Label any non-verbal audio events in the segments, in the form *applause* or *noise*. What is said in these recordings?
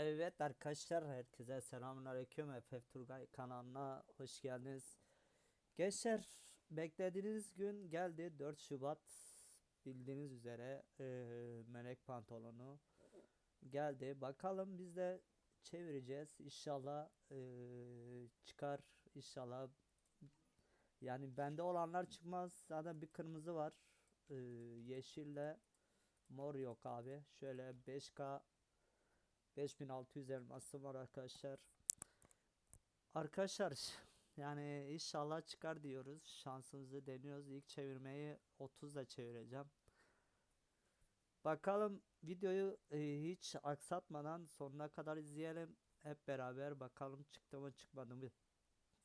Evet arkadaşlar herkese selamünaleyküm FF Turgay kanalına hoş geldiniz. Gençler beklediğiniz gün geldi 4 Şubat bildiğiniz üzere eee, melek pantolonu geldi. Bakalım biz de çevireceğiz inşallah eee, çıkar inşallah. Yani bende olanlar çıkmaz zaten bir kırmızı var Eee, yeşille mor yok abi. Şöyle 5K 5600 elması var arkadaşlar. Arkadaşlar yani inşallah çıkar diyoruz. Şansımızı deniyoruz. İlk çevirmeyi 30'da çevireceğim. Bakalım videoyu e, hiç aksatmadan sonuna kadar izleyelim. Hep beraber bakalım çıktı mı çıkmadı mı.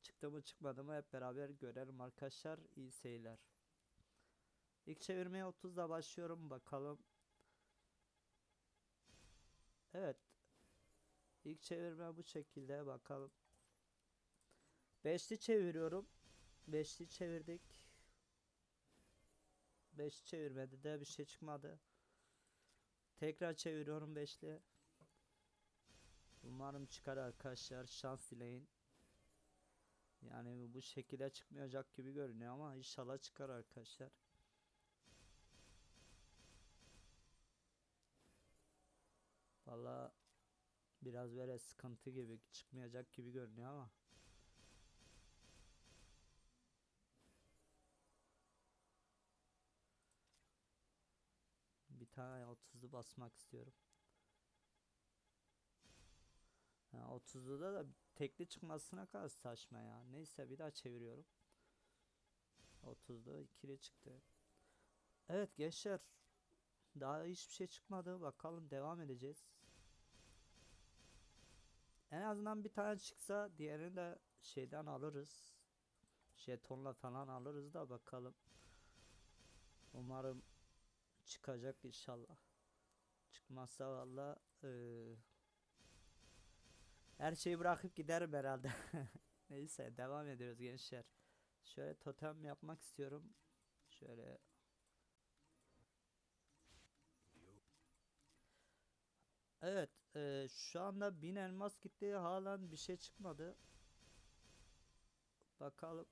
Çıktı mı çıkmadı mı hep beraber görelim arkadaşlar. İyi seyirler. İlk çevirmeye 30'da başlıyorum bakalım. Evet. İlk çevirme bu şekilde bakalım. Beşli çeviriyorum. Beşli çevirdik. Beş çevirmedi de bir şey çıkmadı. Tekrar çeviriyorum beşli. Umarım çıkar arkadaşlar. Şans dileyin. Yani bu şekilde çıkmayacak gibi görünüyor ama inşallah çıkar arkadaşlar. Vallahi biraz böyle sıkıntı gibi çıkmayacak gibi görünüyor ama. Bir tane 30'lu basmak istiyorum. Ha, 30'luda da tekli çıkmasına kadar saçma ya. Neyse bir daha çeviriyorum. 30'da ikili çıktı. Evet gençler. Daha hiçbir şey çıkmadı. Bakalım devam edeceğiz. En azından bir tane çıksa diğerini de şeyden alırız. Jetonla falan alırız da bakalım. Umarım çıkacak inşallah. Çıkmazsa valla eee, her şeyi bırakıp giderim herhalde. *laughs* Neyse devam ediyoruz gençler. Şöyle totem yapmak istiyorum. Şöyle Evet, eee, şu anda 1000 elmas gitti. Halen bir şey çıkmadı. Bakalım.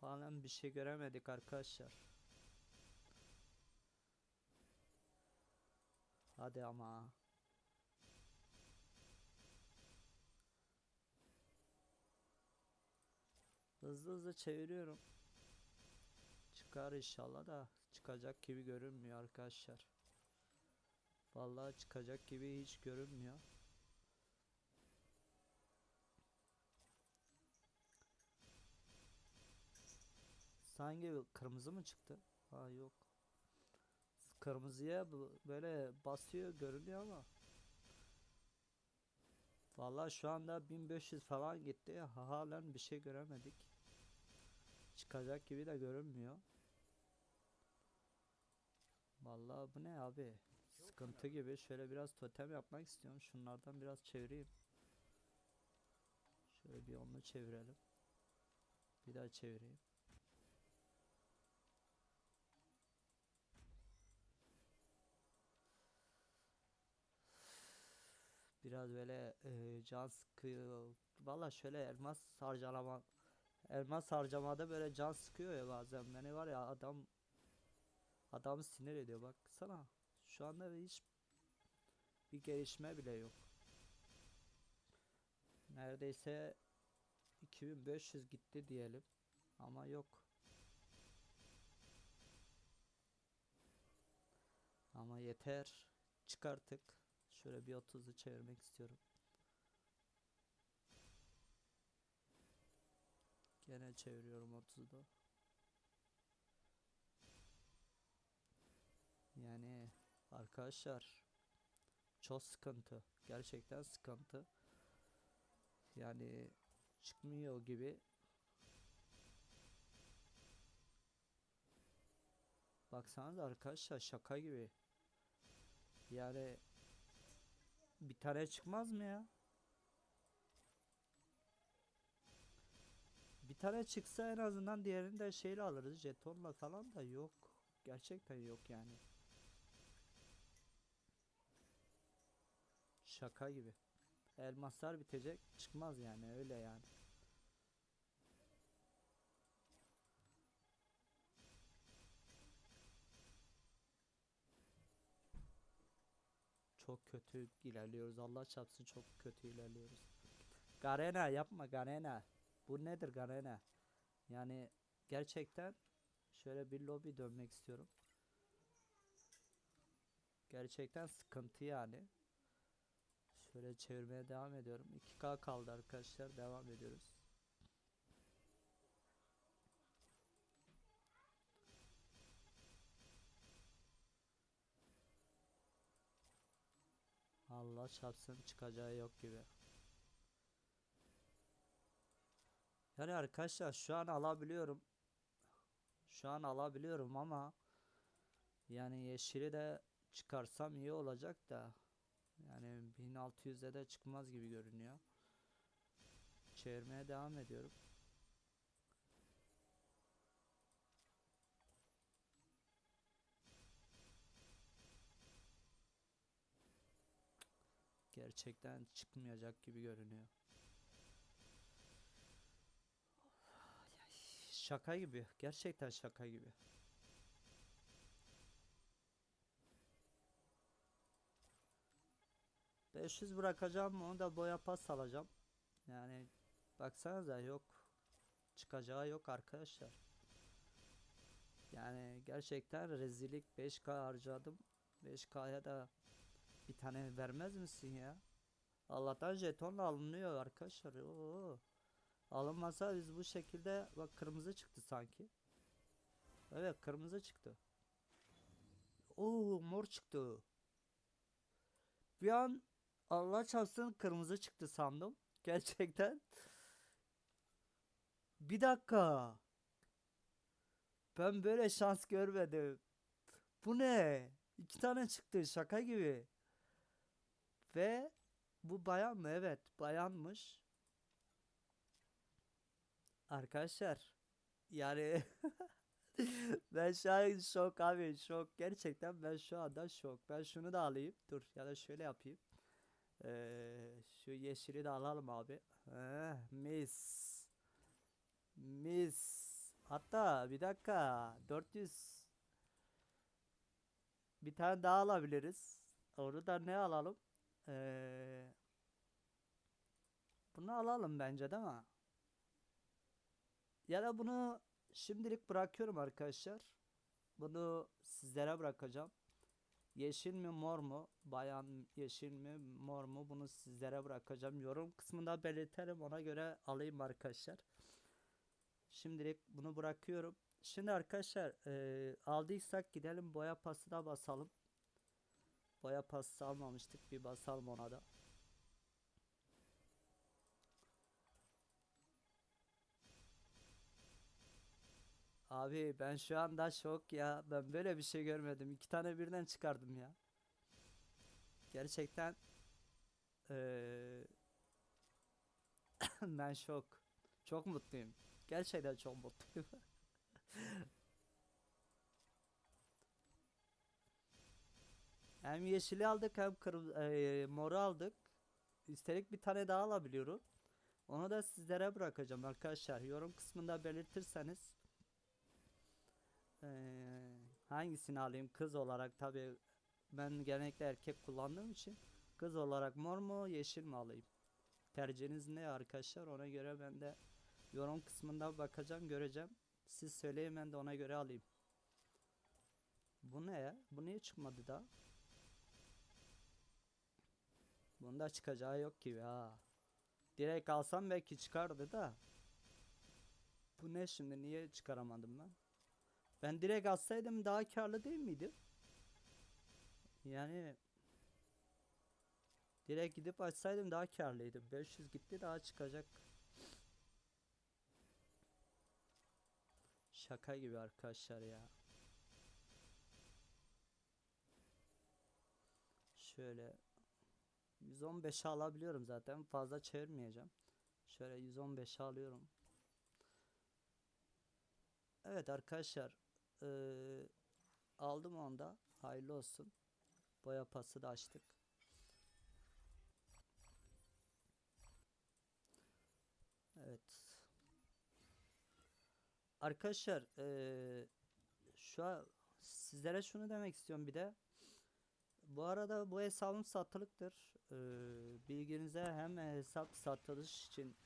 Halen bir şey göremedik arkadaşlar. Hadi ama. Hızlı hızlı çeviriyorum. Çıkar inşallah da çıkacak gibi görünmüyor arkadaşlar. Vallahi çıkacak gibi hiç görünmüyor. Sanki kırmızı mı çıktı? Ha yok. Kırmızıya böyle basıyor görünüyor ama. Vallahi şu anda 1500 falan gitti. Halen bir şey göremedik. Çıkacak gibi de görünmüyor. Vallahi bu ne abi? Sıkıntı gibi. Şöyle biraz totem yapmak istiyorum. Şunlardan biraz çevireyim. Şöyle bir onu çevirelim. Bir daha çevireyim. Biraz böyle e, can sıkıyor. Valla şöyle elmas harcama elmas harcamada böyle can sıkıyor ya bazen. Beni var ya adam adamı sinir ediyor baksana. Şu anda hiç bir gelişme bile yok. Neredeyse 2500 gitti diyelim. Ama yok. Ama yeter. Çıkarttık. Şöyle bir 30'u çevirmek istiyorum. Gene çeviriyorum 30'da. Yani arkadaşlar çok sıkıntı. Gerçekten sıkıntı. Yani çıkmıyor gibi. Baksanız arkadaşlar şaka gibi. Yani bir tane çıkmaz mı ya? Bir tane çıksa en azından diğerini de şeyle alırız. Jetonla falan da yok. Gerçekten yok yani. Şaka gibi. Elmaslar bitecek çıkmaz yani öyle yani. Çok kötü ilerliyoruz. Allah çarpsın çok kötü ilerliyoruz. Garena yapma Garena. Bu nedir Garena? Yani gerçekten şöyle bir lobi dönmek istiyorum. Gerçekten sıkıntı yani. Şöyle çevirmeye devam ediyorum. 2K kaldı arkadaşlar. Devam ediyoruz. Allah çarpsın çıkacağı yok gibi. Yani arkadaşlar şu an alabiliyorum. Şu an alabiliyorum ama yani yeşili de çıkarsam iyi olacak da yani 1600'e de çıkmaz gibi görünüyor. Çevirmeye devam ediyorum. Gerçekten çıkmayacak gibi görünüyor. Şaka gibi. Gerçekten şaka gibi. ...500 bırakacağım onu da boya pas alacağım. Yani baksanıza yok. Çıkacağı yok arkadaşlar. Yani gerçekten rezillik 5k harcadım. 5k'ya da bir tane vermez misin ya? Allah'tan jetonla alınıyor arkadaşlar. Oo. Alınmasa biz bu şekilde bak kırmızı çıktı sanki. Evet kırmızı çıktı. Oo mor çıktı. Bir an Allah çarpsın kırmızı çıktı sandım. *laughs* Gerçekten. Bir dakika. Ben böyle şans görmedim. Bu ne? İki tane çıktı şaka gibi. Ve bu bayan mı? Evet bayanmış. Arkadaşlar yani *laughs* ben şu an şok abi şok gerçekten ben şu anda şok ben şunu da alayım dur ya da şöyle yapayım Ee, şu yeşili de alalım abi Heh, mis mis hatta bir dakika 400 bir tane daha alabiliriz onu da ne alalım Ee, bunu alalım bence değil mi? Ya da bunu şimdilik bırakıyorum arkadaşlar. Bunu sizlere bırakacağım. Yeşil mi mor mu? Bayan yeşil mi mor mu? Bunu sizlere bırakacağım. Yorum kısmında belirtelim. Ona göre alayım arkadaşlar. Şimdilik bunu bırakıyorum. Şimdi arkadaşlar eee, aldıysak gidelim boya pası da basalım. Boya pası almamıştık. Bir basalım ona da. Abi ben şu anda şok ya. Ben böyle bir şey görmedim. İki tane birden çıkardım ya. Gerçekten eee, *coughs* ben şok. Çok mutluyum. Gerçekten çok mutluyum. *laughs* Hem yeşili aldık hem kırmızı moru aldık. Üstelik bir tane daha alabiliyorum. Onu da sizlere bırakacağım arkadaşlar. Yorum kısmında belirtirseniz Eee, hangisini alayım? Kız olarak tabi ben genellikle erkek kullandığım için kız olarak mor mu yeşil mi alayım? Tercihiniz ne arkadaşlar? Ona göre ben de yorum kısmında bakacağım göreceğim. Siz söyleyin ben de ona göre alayım. Bu ne ya? Bu niye çıkmadı da? Bunda çıkacağı yok gibi ha. Direkt alsam belki çıkardı da. Bu ne şimdi? Niye çıkaramadım ben ben direkt atsaydım daha karlı değil miydi? Yani direkt gidip açsaydım daha karlıydı. 500 gitti daha çıkacak. Şaka gibi arkadaşlar ya. Şöyle 115 alabiliyorum zaten. Fazla çevirmeyeceğim. Şöyle 115 alıyorum. Evet arkadaşlar e, aldım onda. Hayırlı olsun. Boya pası da açtık. Evet. Arkadaşlar e, şu an sizlere şunu demek istiyorum bir de. Bu arada bu hesabım satılıktır. E, bilginize hem hesap satılış için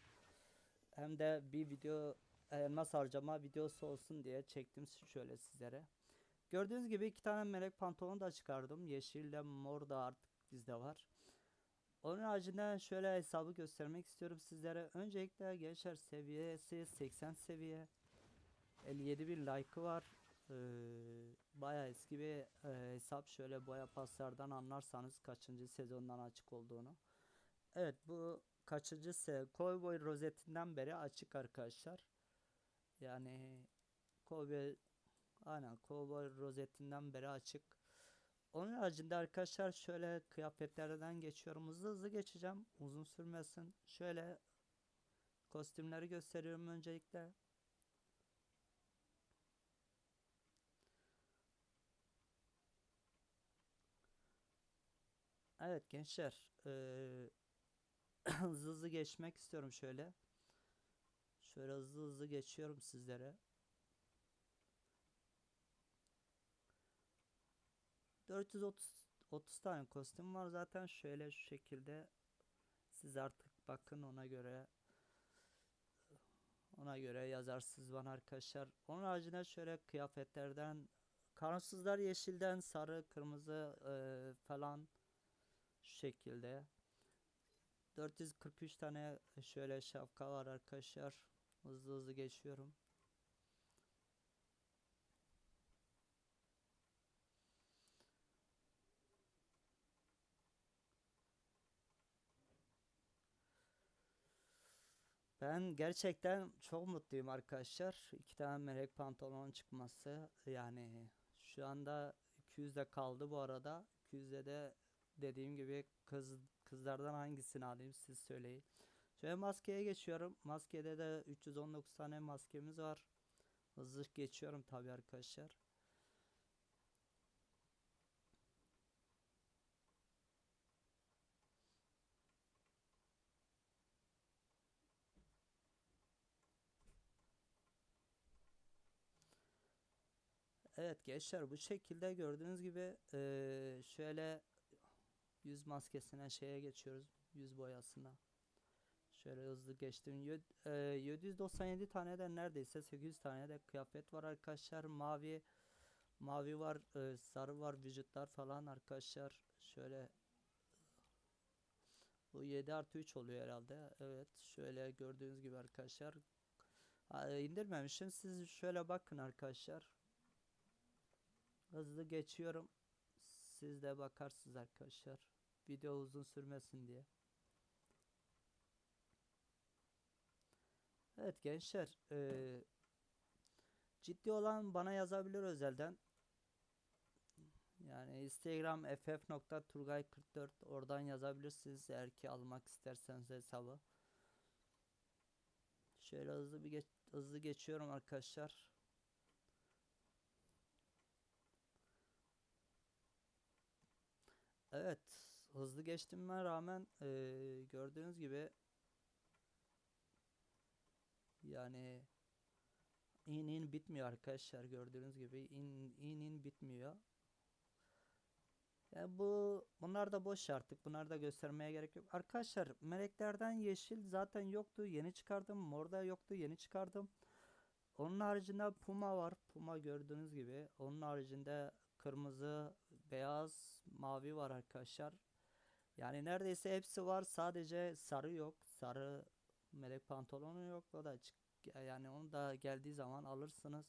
hem de bir video elmas harcama videosu olsun diye çektim şöyle sizlere. Gördüğünüz gibi iki tane melek pantolon da çıkardım. Yeşille mor da artık bizde var. Onun haricinde şöyle hesabı göstermek istiyorum sizlere. Öncelikle gençler seviyesi 80 seviye. 57 bin like'ı var. Ee, bayağı eski bir e, hesap. Şöyle boya paslardan anlarsanız kaçıncı sezondan açık olduğunu. Evet bu kaçıncı se Cowboy rozetinden beri açık arkadaşlar. Yani Cowboy aynen Cowboy rozetinden beri açık. Onun haricinde arkadaşlar şöyle kıyafetlerden geçiyorum. Hızlı hızlı geçeceğim. Uzun sürmesin. Şöyle kostümleri gösteriyorum öncelikle. Evet gençler. eee, *clears throat* hızlı hızlı geçmek istiyorum şöyle. Şöyle hızlı hızlı geçiyorum sizlere. 430 30 tane kostüm var zaten şöyle şu şekilde siz artık bakın ona göre ona göre yazarsınız bana arkadaşlar. Onun haricinde şöyle kıyafetlerden kansızlar yeşilden sarı kırmızı eee, falan şu şekilde 443 tane şöyle şapka var arkadaşlar. Hızlı hızlı geçiyorum. Ben gerçekten çok mutluyum arkadaşlar. İki tane melek pantolon çıkması. Yani şu anda 200'de kaldı bu arada. 200'de de dediğim gibi kız kızlardan hangisini alayım siz söyleyin. Şöyle maskeye geçiyorum. Maskede de 319 tane maskemiz var. Hızlı geçiyorum tabii arkadaşlar. Evet gençler bu şekilde gördüğünüz gibi şöyle yüz maskesine şeye geçiyoruz. Yüz boyasına. Şöyle hızlı geçtim. Yö- eee, 797 tane de neredeyse 800 tane de kıyafet var arkadaşlar. Mavi mavi var, eee, sarı var, vücutlar falan arkadaşlar. Şöyle bu 7 artı 3 oluyor herhalde. Evet şöyle gördüğünüz gibi arkadaşlar. Ha, indirmemişim. Siz şöyle bakın arkadaşlar. Hızlı geçiyorum. Siz de bakarsınız arkadaşlar. Video uzun sürmesin diye. Evet gençler. eee, ciddi olan bana yazabilir özelden. Yani Instagram ff.turgay44 oradan yazabilirsiniz eğer ki almak isterseniz hesabı. Şöyle hızlı bir geç hızlı geçiyorum arkadaşlar. Evet, hızlı geçtiğime rağmen eee, gördüğünüz gibi yani in in bitmiyor arkadaşlar gördüğünüz gibi in in in bitmiyor. Yani bu bunlar da boş artık. Bunlar da göstermeye gerek yok. Arkadaşlar meleklerden yeşil zaten yoktu. Yeni çıkardım. Mor da yoktu. Yeni çıkardım. Onun haricinde Puma var. Puma gördüğünüz gibi. Onun haricinde kırmızı, beyaz, mavi var arkadaşlar. Yani neredeyse hepsi var. Sadece sarı yok. Sarı melek pantolonu yok. O da açık. Yani onu da geldiği zaman alırsınız.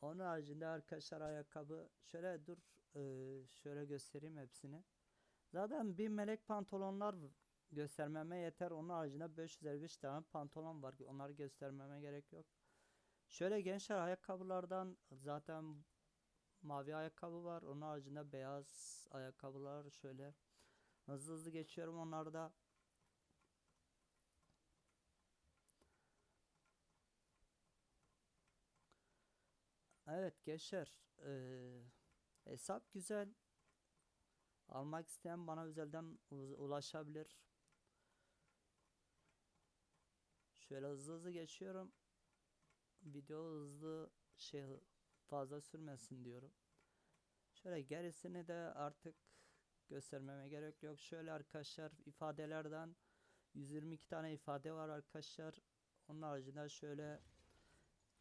Onun haricinde arkadaşlar ayakkabı şöyle dur eee, şöyle göstereyim hepsini. Zaten bir melek pantolonlar göstermeme yeter. Onun haricinde 555 tane pantolon var. Onları göstermeme gerek yok. Şöyle gençler ayakkabılardan zaten mavi ayakkabı var. Onun haricinde beyaz ayakkabılar şöyle hızlı hızlı geçiyorum onları Evet gençler eee, hesap güzel. Almak isteyen bana özelden ulaşabilir. Şöyle hızlı hızlı geçiyorum. Video hızlı şey fazla sürmesin diyorum. Şöyle gerisini de artık göstermeme gerek yok. Şöyle arkadaşlar ifadelerden 122 tane ifade var arkadaşlar. Onun haricinde şöyle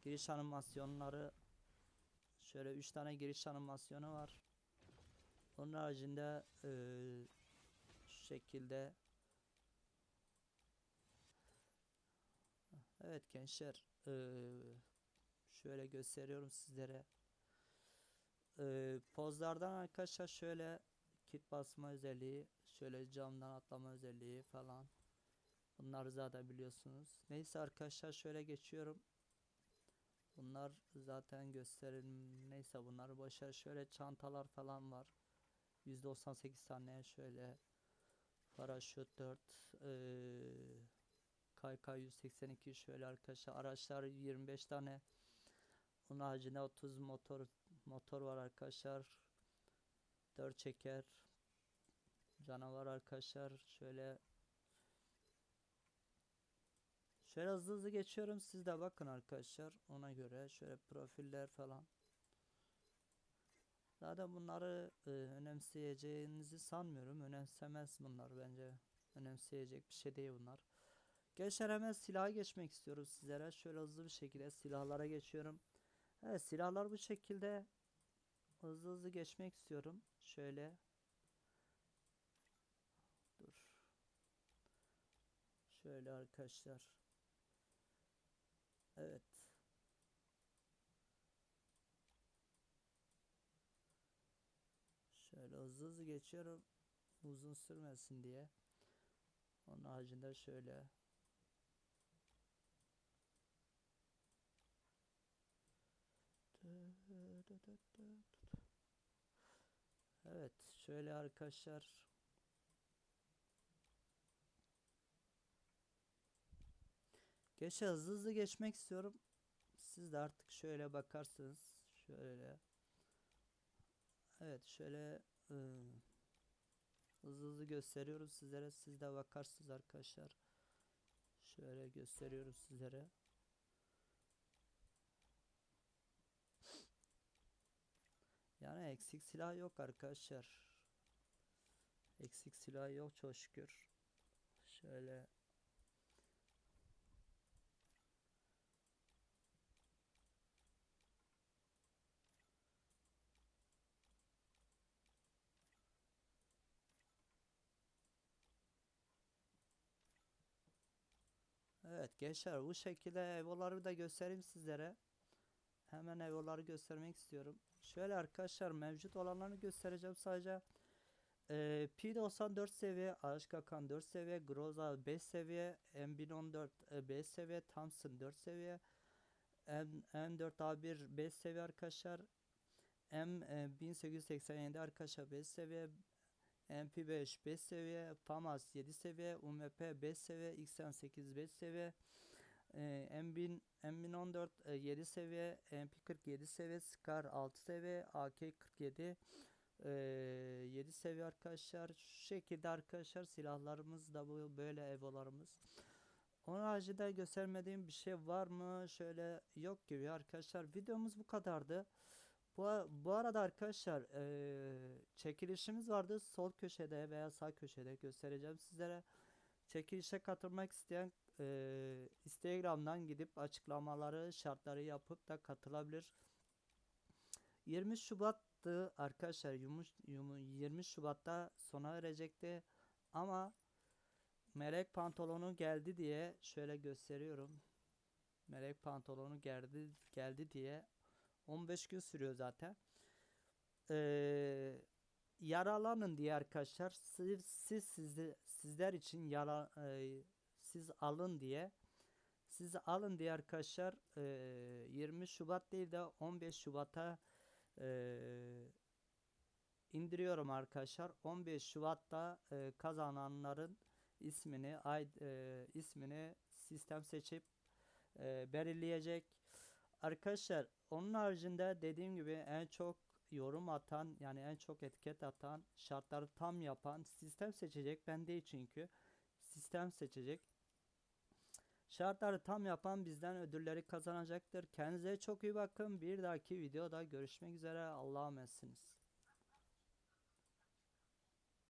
giriş animasyonları şöyle 3 tane giriş animasyonu var. Onun haricinde eee, şu şekilde Evet gençler eee, şöyle gösteriyorum sizlere. Eee, pozlardan arkadaşlar şöyle kit basma özelliği, şöyle camdan atlama özelliği falan. Bunları zaten biliyorsunuz. Neyse arkadaşlar şöyle geçiyorum. Bunlar zaten gösterim. Neyse bunları boşver. Şöyle çantalar falan var. 198 tane şöyle paraşüt 4 eee KK 182 şöyle arkadaşlar araçlar 25 tane onun haricinde 30 motor motor var arkadaşlar 4 çeker canavar arkadaşlar şöyle şöyle hızlı hızlı geçiyorum siz de bakın arkadaşlar ona göre şöyle profiller falan zaten bunları e, önemseyeceğinizi sanmıyorum önemsemez bunlar bence önemseyecek bir şey değil bunlar Gençler hemen silaha geçmek istiyorum sizlere. Şöyle hızlı bir şekilde silahlara geçiyorum. Evet silahlar bu şekilde hızlı hızlı geçmek istiyorum. Şöyle. Dur. Şöyle arkadaşlar. Evet. Şöyle hızlı hızlı geçiyorum. Uzun sürmesin diye. Onun haricinde şöyle. Evet, şöyle arkadaşlar. Geçe hızlı hızlı geçmek istiyorum. Siz de artık şöyle bakarsınız. Şöyle. Evet, şöyle ıı, hızlı hızlı gösteriyorum sizlere. Siz de bakarsınız arkadaşlar. Şöyle gösteriyorum sizlere. Yani eksik silah yok arkadaşlar. Eksik silah yok çok şükür. Şöyle Evet gençler bu şekilde evoları da göstereyim sizlere. Hemen evoları göstermek istiyorum. Şöyle arkadaşlar mevcut olanlarını göstereceğim sadece. Ee, P94 seviye, Aşkakan 4 seviye, Groza 5 seviye, M1014 e, 5 seviye, Thompson 4 seviye, M, M4A1 5 seviye arkadaşlar. M e, 1887 arkadaşlar 5 seviye, MP5 5 seviye, FAMAS 7 seviye, UMP 5 seviye, XM8 5 seviye, e, M1000 M1014 e, 7 seviye, MP40 7 seviye, Scar 6 seviye, AK47 e, 7 seviye arkadaşlar. Şu şekilde arkadaşlar silahlarımız da bu böyle evolarımız. Onun haricinde göstermediğim bir şey var mı? Şöyle yok gibi arkadaşlar. Videomuz bu kadardı. Bu, bu arada arkadaşlar e, çekilişimiz vardı. Sol köşede veya sağ köşede göstereceğim sizlere. Çekilişe katılmak isteyen e, Instagram'dan gidip açıklamaları, şartları yapıp da katılabilir. 20 Şubat'tı arkadaşlar. Yumuş, yumu, 20 Şubat'ta sona erecekti. Ama melek pantolonu geldi diye şöyle gösteriyorum. Melek pantolonu geldi geldi diye 15 gün sürüyor zaten. Ee, yaralanın diye arkadaşlar siz, siz sizde, sizler için yara e, siz alın diye siz alın diye arkadaşlar e, 20 Şubat değil de 15 Şubat'a e, indiriyorum arkadaşlar. 15 Şubat'ta e, kazananların ismini ay e, ismini sistem seçip e, belirleyecek. Arkadaşlar onun haricinde dediğim gibi en çok yorum atan yani en çok etiket atan şartları tam yapan sistem seçecek ben değil çünkü sistem seçecek Şartları tam yapan bizden ödülleri kazanacaktır. Kendinize çok iyi bakın. Bir dahaki videoda görüşmek üzere. Allah'a emanetsiniz.